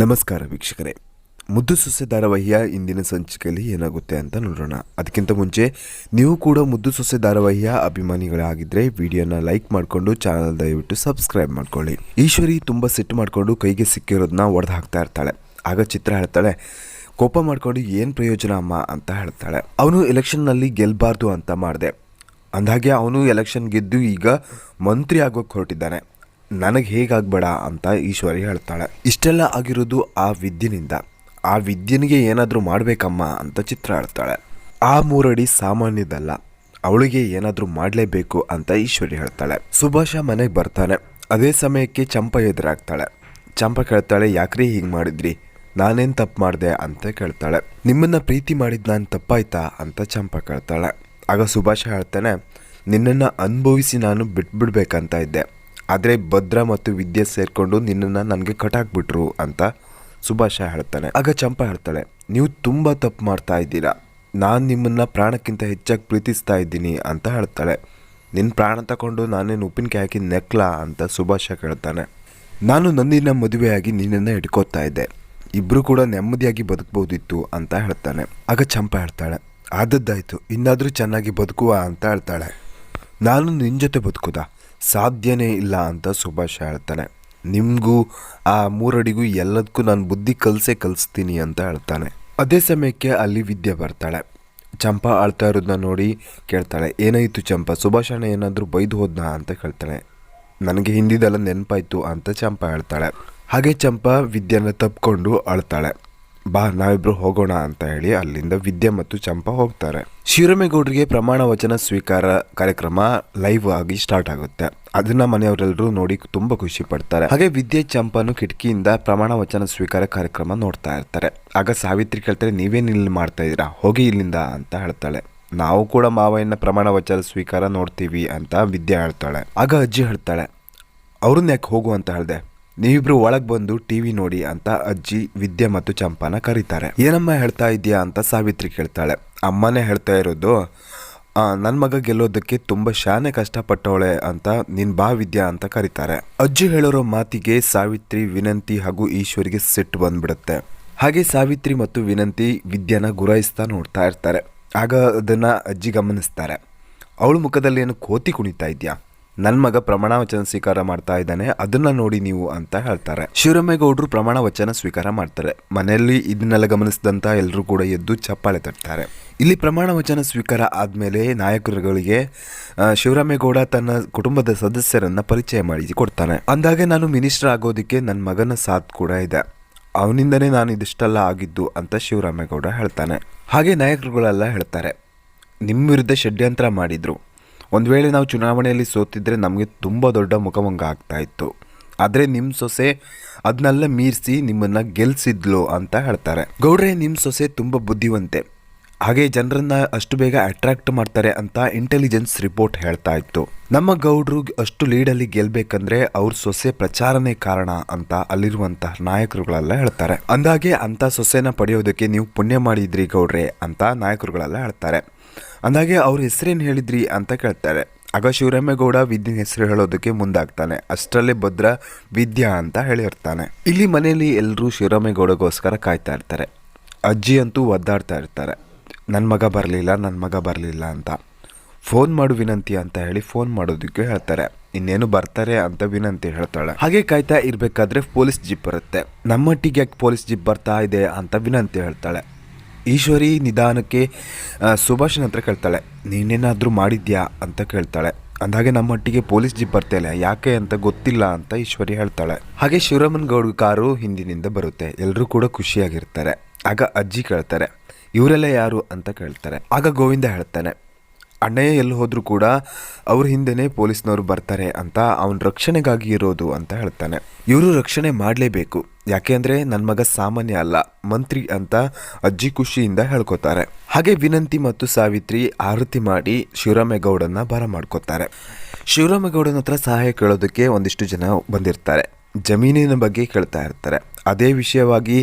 ನಮಸ್ಕಾರ ವೀಕ್ಷಕರೇ. ಮುದ್ದು ಸೊಸೆ ಧಾರಾವಾಹಿಯ ಇಂದಿನ ಸಂಚಿಕೆಯಲ್ಲಿ ಏನಾಗುತ್ತೆ ಅಂತ ನೋಡೋಣ. ಅದಕ್ಕಿಂತ ಮುಂಚೆ ನೀವು ಕೂಡ ಮುದ್ದು ಸೊಸೆ ಧಾರಾವಾಹಿಯ ಅಭಿಮಾನಿಗಳಾಗಿದ್ದರೆ ವಿಡಿಯೋನ ಲೈಕ್ ಮಾಡಿಕೊಂಡು ಚಾನಲ್ ದಯವಿಟ್ಟು ಸಬ್ಸ್ಕ್ರೈಬ್ ಮಾಡ್ಕೊಳ್ಳಿ. ಈಶ್ವರಿ ತುಂಬ ಸಿಟ್ಟು ಮಾಡಿಕೊಂಡು ಕೈಗೆ ಸಿಕ್ಕಿರೋದನ್ನ ಒಡೆದು ಹಾಕ್ತಾ ಇರ್ತಾಳೆ. ಆಗ ಚಿತ್ರ ಹೇಳ್ತಾಳೆ, ಕೋಪ ಮಾಡ್ಕೊಂಡು ಏನು ಪ್ರಯೋಜನ ಅಮ್ಮ? ಅಂತ ಹೇಳ್ತಾಳೆ. ಅವನು ಎಲೆಕ್ಷನ್ನಲ್ಲಿ ಗೆಲ್ಲಬಾರ್ದು ಅಂತ ಮಾಡಿದೆ. ಅಂದಾಗೆ ಅವನು ಎಲೆಕ್ಷನ್ ಗೆದ್ದು ಈಗ ಮಂತ್ರಿ ಆಗೋಕೆ ಹೊರಟಿದ್ದಾನೆ. ನನಗೆ ಹೇಗಾಗಬೇಡ ಅಂತ ಈಶ್ವರಿ ಹೇಳ್ತಾಳೆ. ಇಷ್ಟೆಲ್ಲ ಆಗಿರೋದು ಆ ವಿದ್ಯಿನಿಂದ. ಆ ವಿದ್ಯನಿಗೆ ಏನಾದರೂ ಮಾಡಬೇಕಮ್ಮ ಅಂತ ಚಿತ್ರ ಹೇಳ್ತಾಳೆ. ಆ ಮೂರಡಿ ಸಾಮಾನ್ಯದಲ್ಲ. ಅವಳಿಗೆ ಏನಾದರೂ ಮಾಡಲೇಬೇಕು ಅಂತ ಈಶ್ವರಿ ಹೇಳ್ತಾಳೆ. ಸುಭಾಷ ಮನೆಗೆ ಬರ್ತಾನೆ. ಅದೇ ಸಮಯಕ್ಕೆ ಚಂಪ ಎದುರಾಗ್ತಾಳೆ. ಚಂಪ ಕೇಳ್ತಾಳೆ, ಯಾಕ್ರಿ ಹೀಗೆ ಮಾಡಿದ್ರಿ? ನಾನೇನು ತಪ್ಪು ಮಾಡಿದೆ? ಅಂತ ಕೇಳ್ತಾಳೆ. ನಿಮ್ಮನ್ನ ಪ್ರೀತಿ ಮಾಡಿದ್ ನಾನು ತಪ್ಪಾಯ್ತಾ? ಅಂತ ಚಂಪ ಕೇಳ್ತಾಳೆ. ಆಗ ಸುಭಾಷ ಹೇಳ್ತಾನೆ, ನಿನ್ನನ್ನು ಅನುಭವಿಸಿ ನಾನು ಬಿಟ್ಬಿಡ್ಬೇಕಂತ ಇದ್ದೆ. ಆದರೆ ಭದ್ರ ಮತ್ತು ವಿದ್ಯೆ ಸೇರಿಕೊಂಡು ನಿನ್ನನ್ನು ನನಗೆ ಕಟಾಕ್ಬಿಟ್ರು ಅಂತ ಸುಭಾಷ ಹೇಳ್ತಾನೆ. ಆಗ ಚಂಪ ಹೇಳ್ತಾಳೆ, ನೀವು ತುಂಬ ತಪ್ಪು ಮಾಡ್ತಾ ಇದ್ದೀರಾ. ನಾನು ನಿಮ್ಮನ್ನು ಪ್ರಾಣಕ್ಕಿಂತ ಹೆಚ್ಚಾಗಿ ಪ್ರೀತಿಸ್ತಾ ಇದ್ದೀನಿ ಅಂತ ಹೇಳ್ತಾಳೆ. ನಿನ್ನ ಪ್ರಾಣ ತಗೊಂಡು ನಾನೇನು ಉಪ್ಪಿನಕಾಯಿ ಹಾಕಿ ನೆಕ್ಲಾ ಅಂತ ಸುಭಾಷ ಕೇಳ್ತಾನೆ. ನಾನು ನಂದಿನ ಮದುವೆಯಾಗಿ ನಿನ್ನನ್ನು ಹಿಡ್ಕೋತಾ ಇದ್ದೆ. ಇಬ್ಬರು ಕೂಡ ನೆಮ್ಮದಿಯಾಗಿ ಬದುಕಬಹುದಿತ್ತು ಅಂತ ಹೇಳ್ತಾನೆ. ಆಗ ಚಂಪ ಹೇಳ್ತಾಳೆ, ಆದದ್ದಾಯಿತು, ಇನ್ನಾದರೂ ಚೆನ್ನಾಗಿ ಬದುಕುವ ಅಂತ ಹೇಳ್ತಾಳೆ. ನಾನು ನಿನ್ನ ಜೊತೆ ಬದುಕುದಾ. ಸಾಧ್ಯನೇ ಇಲ್ಲ ಅಂತ ಸುಭಾಷ ಹೇಳ್ತಾನೆ. ನಿಮಗೂ, ಆ ಮೂರಡಿಗೂ ಎಲ್ಲದಕ್ಕೂ ನಾನು ಬುದ್ಧಿ ಕಲಿಸೇ ಕಲಿಸ್ತೀನಿ ಅಂತ ಹೇಳ್ತಾನೆ. ಅದೇ ಸಮಯಕ್ಕೆ ಅಲ್ಲಿ ವಿದ್ಯೆ ಬರ್ತಾಳೆ. ಚಂಪಾ ಆಳ್ತಾ ಇರೋದನ್ನ ನೋಡಿ ಕೇಳ್ತಾಳೆ, ಏನಾಯಿತು ಚಂಪಾ? ಸುಭಾಷಣ ಏನಾದರೂ ಬೈದು ಹೋದ್ನಾ? ಅಂತ ಕೇಳ್ತಾಳೆ. ನನಗೆ ಹಿಂದಿದೆಲ್ಲ ನೆನಪಾಯಿತು, ಅಂತ ಚಂಪಾ ಹೇಳ್ತಾಳೆ. ಹಾಗೆ ಚಂಪಾ ವಿದ್ಯೆನ ತಪ್ಪಿಕೊಂಡು ಅಳ್ತಾಳೆ. ಬಾ, ನಾವಿಬ್ರು ಹೋಗೋಣ ಅಂತ ಹೇಳಿ ಅಲ್ಲಿಂದ ವಿದ್ಯಾ ಮತ್ತು ಚಂಪಾ ಹೋಗ್ತಾರೆ. ಶಿವರಾಮೇಗೌಡರಿಗೆ ಪ್ರಮಾಣ ವಚನ ಸ್ವೀಕಾರ ಕಾರ್ಯಕ್ರಮ ಲೈವ್ ಆಗಿ ಸ್ಟಾರ್ಟ್ ಆಗುತ್ತೆ. ಅದನ್ನ ಮನೆಯವರೆಲ್ಲರೂ ನೋಡಿ ತುಂಬಾ ಖುಷಿ ಪಡ್ತಾರೆ. ಹಾಗೆ ವಿದ್ಯೆ ಚಂಪನು ಕಿಟಕಿಯಿಂದ ಪ್ರಮಾಣ ವಚನ ಸ್ವೀಕಾರ ಕಾರ್ಯಕ್ರಮ ನೋಡ್ತಾ ಇರ್ತಾರೆ. ಆಗ ಸಾವಿತ್ರಿ ಕೇಳ್ತಾರೆ, ನೀವೇನು ಇಲ್ಲಿ ಮಾಡ್ತಾ ಇದ್ದೀರಾ? ಹೋಗಿ ಇಲ್ಲಿಂದ ಅಂತ ಹೇಳ್ತಾಳೆ. ನಾವು ಕೂಡ ಮಾವಯ್ಯನ ಪ್ರಮಾಣ ವಚನ ಸ್ವೀಕಾರ ನೋಡ್ತೀವಿ ಅಂತ ವಿದ್ಯೆ ಹೇಳ್ತಾಳೆ. ಆಗ ಅಜ್ಜಿ ಹೇಳ್ತಾಳೆ, ಅವ್ರನ್ನ ಯಾಕೆ ಹೋಗು ಅಂತ ಹೇಳ್ದೆ? ನೀವಿಬ್ರು ಒಳಗೆ ಬಂದು ಟಿವಿ ನೋಡಿ ಅಂತ ಅಜ್ಜಿ, ವಿದ್ಯೆ ಮತ್ತು ಚಂಪಾನ ಕರೀತಾರೆ. ಏನಮ್ಮ ಹೇಳ್ತಾ ಇದೀಯಾ ಅಂತ ಸಾವಿತ್ರಿ ಕೇಳ್ತಾಳೆ. ಅಮ್ಮನೇ ಹೇಳ್ತಾ ಇರೋದು ನನ್ನ ಮಗ ಗೆಲ್ಲೋದಕ್ಕೆ ತುಂಬ ಶಾನೆ ಕಷ್ಟಪಟ್ಟವಳೆ ಅಂತ ನಿನ್ ಬಾ ವಿದ್ಯಾ ಅಂತ ಕರೀತಾರೆ. ಅಜ್ಜಿ ಹೇಳೋರೋ ಮಾತಿಗೆ ಸಾವಿತ್ರಿ, ವಿನಂತಿ ಹಾಗೂ ಈಶ್ವರಿಗೆ ಸಿಟ್ಟು ಬಂದ್ಬಿಡುತ್ತೆ. ಹಾಗೆ ಸಾವಿತ್ರಿ ಮತ್ತು ವಿನಂತಿ ವಿದ್ಯಾನ ಗುರಾಯಿಸ್ತಾ ನೋಡ್ತಾ ಇರ್ತಾರೆ. ಆಗ ಅದನ್ನ ಅಜ್ಜಿ ಗಮನಿಸ್ತಾರೆ. ಅವಳ ಮುಖದಲ್ಲಿ ಏನು ಕೋತಿ ಕುಣಿತಾ ಇದ್ಯಾ? ನನ್ನ ಮಗ ಪ್ರಮಾಣ ವಚನ ಸ್ವೀಕಾರ ಮಾಡ್ತಾ ಇದ್ದಾನೆ, ಅದನ್ನ ನೋಡಿ ನೀವು ಅಂತ ಹೇಳ್ತಾರೆ. ಶಿವರಾಮೇಗೌಡರು ಪ್ರಮಾಣ ವಚನ ಸ್ವೀಕಾರ ಮಾಡ್ತಾರೆ. ಮನೆಯಲ್ಲಿ ಇದನ್ನೆಲ್ಲ ಗಮನಿಸಿದಂತ ಎಲ್ಲರೂ ಕೂಡ ಎದ್ದು ಚಪ್ಪಾಳೆ ತಟ್ತಾರೆ. ಇಲ್ಲಿ ಪ್ರಮಾಣ ವಚನ ಸ್ವೀಕಾರ ಆದಮೇಲೆ ನಾಯಕರುಗಳಿಗೆ ಶಿವರಾಮೇಗೌಡ ತನ್ನ ಕುಟುಂಬದ ಸದಸ್ಯರನ್ನ ಪರಿಚಯ ಮಾಡಿ ಕೊಡ್ತಾನೆ. ಅಂದಾಗೆ ನಾನು ಮಿನಿಸ್ಟರ್ ಆಗೋದಕ್ಕೆ ನನ್ನ ಮಗನ ಸಾಥ್ ಕೂಡ ಇದೆ. ಅವನಿಂದನೇ ನಾನು ಇದಿಷ್ಟೆಲ್ಲ ಆಗಿದ್ದು ಅಂತ ಶಿವರಾಮೇಗೌಡ ಹೇಳ್ತಾನೆ. ಹಾಗೆ ನಾಯಕರುಗಳೆಲ್ಲ ಹೇಳ್ತಾರೆ. ನಿಮ್ಮ ವಿರುದ್ಧ ಷಡ್ಯಂತ್ರ ಮಾಡಿದ್ರು. ಒಂದು ವೇಳೆ ನಾವು ಚುನಾವಣೆಯಲ್ಲಿ ಸೋತಿದ್ರೆ ನಮಗೆ ತುಂಬ ದೊಡ್ಡ ಮುಖಭಂಗ ಆಗ್ತಾ ಇತ್ತು. ಆದರೆ ನಿಮ್ಮ ಸೊಸೆ ಅದನ್ನೆಲ್ಲ ಮೀರಿಸಿ ನಿಮ್ಮನ್ನು ಗೆಲ್ಲಿಸಿದ್ಲು ಅಂತ ಹೇಳ್ತಾರೆ. ಗೌಡ್ರೆ ನಿಮ್ಮ ಸೊಸೆ ತುಂಬ ಬುದ್ಧಿವಂತೆ. ಹಾಗೆ ಜನರನ್ನ ಅಷ್ಟು ಬೇಗ ಅಟ್ರಾಕ್ಟ್ ಮಾಡ್ತಾರೆ ಅಂತ ಇಂಟೆಲಿಜೆನ್ಸ್ ರಿಪೋರ್ಟ್ ಹೇಳ್ತಾ ಇತ್ತು. ನಮ್ಮ ಗೌಡ್ರು ಅಷ್ಟು ಲೀಡಲ್ಲಿ ಗೆಲ್ಬೇಕಂದ್ರೆ ಅವ್ರ ಸೊಸೆ ಪ್ರಚಾರನೇ ಕಾರಣ ಅಂತ ಅಲ್ಲಿರುವಂತಹ ನಾಯಕರುಗಳೆಲ್ಲ ಹೇಳ್ತಾರೆ. ಅಂದಾಗೆ ಅಂತ ಸೊಸೆನ ಪಡೆಯೋದಕ್ಕೆ ನೀವು ಪುಣ್ಯ ಮಾಡಿದ್ರಿ ಗೌಡ್ರೆ ಅಂತ ನಾಯಕರುಗಳೆಲ್ಲ ಹೇಳ್ತಾರೆ. ಅಂದಾಗೆ ಅವ್ರ ಹೆಸರೇನು ಹೇಳಿದ್ರಿ ಅಂತ ಕೇಳ್ತಾರೆ. ಆಗ ಶಿವರಾಮೇಗೌಡ ವಿದ್ಯೆ ಹೆಸರು ಹೇಳೋದಕ್ಕೆ ಮುಂದಾಗ್ತಾನೆ. ಅಷ್ಟರಲ್ಲೇ ಭದ್ರ ವಿದ್ಯಾ ಅಂತ ಹೇಳಿರ್ತಾನೆ. ಇಲ್ಲಿ ಮನೆಯಲ್ಲಿ ಎಲ್ಲರೂ ಶಿವರಾಮೇಗೌಡಗೋಸ್ಕರ ಕಾಯ್ತಾ ಇರ್ತಾರೆ. ಅಜ್ಜಿ ಅಂತೂ ಒದ್ದಾಡ್ತಾ ಇರ್ತಾರೆ. ನನ್ನ ಮಗ ಬರಲಿಲ್ಲ ನನ್ನ ಮಗ ಬರಲಿಲ್ಲ ಅಂತ. ಫೋನ್ ಮಾಡು ವಿನಂತಿ ಅಂತ ಹೇಳಿ ಫೋನ್ ಮಾಡೋದಕ್ಕೆ ಹೇಳ್ತಾರೆ. ಇನ್ನೇನು ಬರ್ತಾರೆ ಅಂತ ವಿನಂತಿ ಹೇಳ್ತಾಳೆ. ಹಾಗೆ ಕಾಯ್ತಾ ಇರ್ಬೇಕಾದ್ರೆ ಪೊಲೀಸ್ ಜೀಪ್ ಬರುತ್ತೆ. ನಮ್ಮಟ್ಟಿಗೆ ಯಾಕೆ ಪೊಲೀಸ್ ಜೀಪ್ ಬರ್ತಾ ಇದೆ ಅಂತ ವಿನಂತಿ ಹೇಳ್ತಾಳೆ. ಈಶ್ವರಿ ನಿಧಾನಕ್ಕೆ ಸುಭಾಷನ ಹತ್ರ ಕೇಳ್ತಾಳೆ, ನೀನೇನಾದರೂ ಮಾಡಿದ್ಯಾ? ಅಂತ ಕೇಳ್ತಾಳೆ. ಅಂದಾಗೆ ನಮ್ಮೊಟ್ಟಿಗೆ ಪೊಲೀಸ್ ಜೀಪ್ ಬರ್ತಾಯಿಲ್ಲ ಯಾಕೆ ಅಂತ ಗೊತ್ತಿಲ್ಲ ಅಂತ ಈಶ್ವರಿ ಹೇಳ್ತಾಳೆ. ಹಾಗೆ ಶಿವರಾಮನ್ ಗೌಡ್ ಕಾರು ಹಿಂದಿನಿಂದ ಬರುತ್ತೆ. ಎಲ್ಲರೂ ಕೂಡ ಖುಷಿಯಾಗಿರ್ತಾರೆ. ಆಗ ಅಜ್ಜಿ ಕೇಳ್ತಾರೆ, ಇವರೆಲ್ಲ ಯಾರು? ಅಂತ ಕೇಳ್ತಾರೆ. ಆಗ ಗೋವಿಂದ ಹೇಳ್ತಾನೆ ಅಣ್ಣಯ್ಯ ಎಲ್ಲಿ ಹೋದರೂ ಕೂಡ ಅವ್ರ ಹಿಂದೆನೇ ಪೊಲೀಸ್ನವರು ಬರ್ತಾರೆ ಅಂತ ಅವನ ರಕ್ಷಣೆಗಾಗಿ ಇರೋದು ಅಂತ ಹೇಳ್ತಾನೆ. ಇವರು ರಕ್ಷಣೆ ಮಾಡಲೇಬೇಕು. ಯಾಕೆ ಅಂದರೆ ನನ್ನ ಮಗ ಸಾಮಾನ್ಯ ಅಲ್ಲ, ಮಂತ್ರಿ ಅಂತ ಅಜ್ಜಿ ಖುಷಿಯಿಂದ ಹೇಳ್ಕೊತಾರೆ. ಹಾಗೆ ವಿನಂತಿ ಮತ್ತು ಸಾವಿತ್ರಿ ಆರತಿ ಮಾಡಿ ಶಿವರಾಮೇಗೌಡನ್ನ ಬರ ಮಾಡ್ಕೋತಾರೆ. ಶಿವರಾಮೇಗೌಡನ ಹತ್ರ ಸಹಾಯ ಕೇಳೋದಕ್ಕೆ ಒಂದಿಷ್ಟು ಜನ ಬಂದಿರ್ತಾರೆ. ಜಮೀನಿನ ಬಗ್ಗೆ ಕೇಳ್ತಾ ಇರ್ತಾರೆ. ಅದೇ ವಿಷಯವಾಗಿ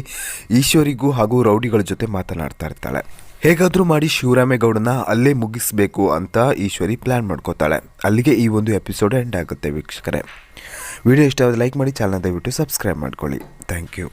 ಈಶ್ವರಿಗೂ ಹಾಗೂ ರೌಡಿಗಳ ಜೊತೆ ಮಾತನಾಡ್ತಾ ಇರ್ತಾಳೆ. ಹೇಗಾದರೂ ಮಾಡಿ ಶಿವರಾಮೇಗೌಡನ ಅಲ್ಲೇ ಮುಗಿಸಬೇಕು ಅಂತ ಈಶ್ವರಿ ಪ್ಲ್ಯಾನ್ ಮಾಡ್ಕೋತಾಳೆ. ಅಲ್ಲಿಗೆ ಈ ಒಂದು ಎಪಿಸೋಡ್ ಎಂಡ್ ಆಗುತ್ತೆ ವೀಕ್ಷಕರೇ. ವಿಡಿಯೋ ಇಷ್ಟ ಲೈಕ್ ಮಾಡಿ ಚಾನಲ್ ದಯವಿಟ್ಟು ಸಬ್ಸ್ಕ್ರೈಬ್ ಮಾಡ್ಕೊಳ್ಳಿ. Thank you